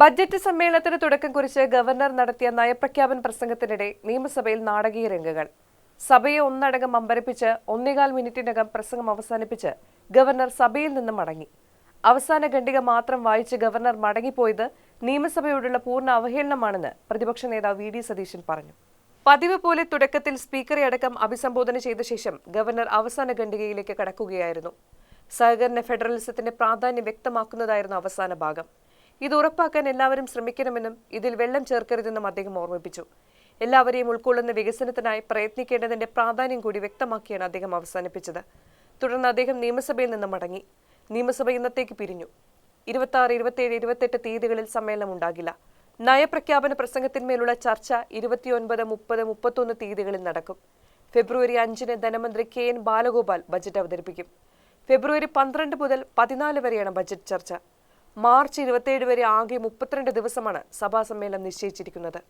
Budget സമ്മേളനത്തിന് തുടക്കം കുറിച്ച് ഗവർണർ നടത്തിയ നയപ്രഖ്യാപന പ്രസംഗത്തിനിടെ നിയമസഭയിൽ നാടകീയ രംഗങ്ങൾ. സഭയെ ഒന്നടങ്കം അമ്പരപ്പിച്ച് ഒന്നേകാൽ മിനിറ്റിനകം പ്രസംഗം അവസാനിപ്പിച്ച് ഗവർണർ സഭയിൽ നിന്ന് മടങ്ങി. അവസാന ഖണ്ഡിക മാത്രം വായിച്ച് ഗവർണർ മടങ്ങിപ്പോയത് നിയമസഭയോടുള്ള പൂർണ അവഹേളനമാണെന്ന് പ്രതിപക്ഷ നേതാവ് വി. ഡി. സതീശൻ പറഞ്ഞു. പതിവ് പോലെ തുടക്കത്തിൽ സ്പീക്കറെ അടക്കം അഭിസംബോധന ചെയ്ത ശേഷം ഗവർണർ അവസാന ഖണ്ഡികയിലേക്ക് കടക്കുകയായിരുന്നു. സഹകരണ ഫെഡറലിസത്തിന്റെ പ്രാധാന്യം വ്യക്തമാക്കുന്നതായിരുന്നു അവസാന ഭാഗം. ഇത് ഉറപ്പാക്കാൻ എല്ലാവരും ശ്രമിക്കണമെന്നും ഇതിൽ വെള്ളം ചേർക്കരുതെന്നും അദ്ദേഹം ഓർമ്മിപ്പിച്ചു. എല്ലാവരെയും ഉൾക്കൊള്ളുന്ന വികസനത്തിനായി പ്രയത്നിക്കേണ്ടതിന്റെ പ്രാധാന്യം കൂടി വ്യക്തമാക്കിയാണ് അദ്ദേഹം അവസാനിപ്പിച്ചത്. തുടർന്ന് അദ്ദേഹം നിയമസഭയിൽ നിന്ന് മടങ്ങി. നിയമസഭ ഇന്നത്തേക്ക് പിരിഞ്ഞു. ഇരുപത്തി ആറ് ഇരുപത്തിയേഴ് ഇരുപത്തെട്ട് തീയതികളിൽ സമ്മേളനം ഉണ്ടാകില്ല. നയപ്രഖ്യാപന പ്രസംഗത്തിന്മേലുള്ള ചർച്ച ഇരുപത്തിയൊൻപത് മുപ്പത് മുപ്പത്തൊന്ന് തീയതികളിൽ നടക്കും. ഫെബ്രുവരി അഞ്ചിന് ധനമന്ത്രി കെ എൻ ബാലഗോപാൽ ബജറ്റ് അവതരിപ്പിക്കും. ഫെബ്രുവരി പന്ത്രണ്ട് മുതൽ പതിനാല് വരെയാണ് ബജറ്റ് ചർച്ച. മാർച്ച് ഇരുപത്തിയേഴ് വരെ ആകെ മുപ്പത്തിരണ്ട് ദിവസമാണ് സഭാ സമ്മേളനം നിശ്ചയിച്ചിരിക്കുന്നത്.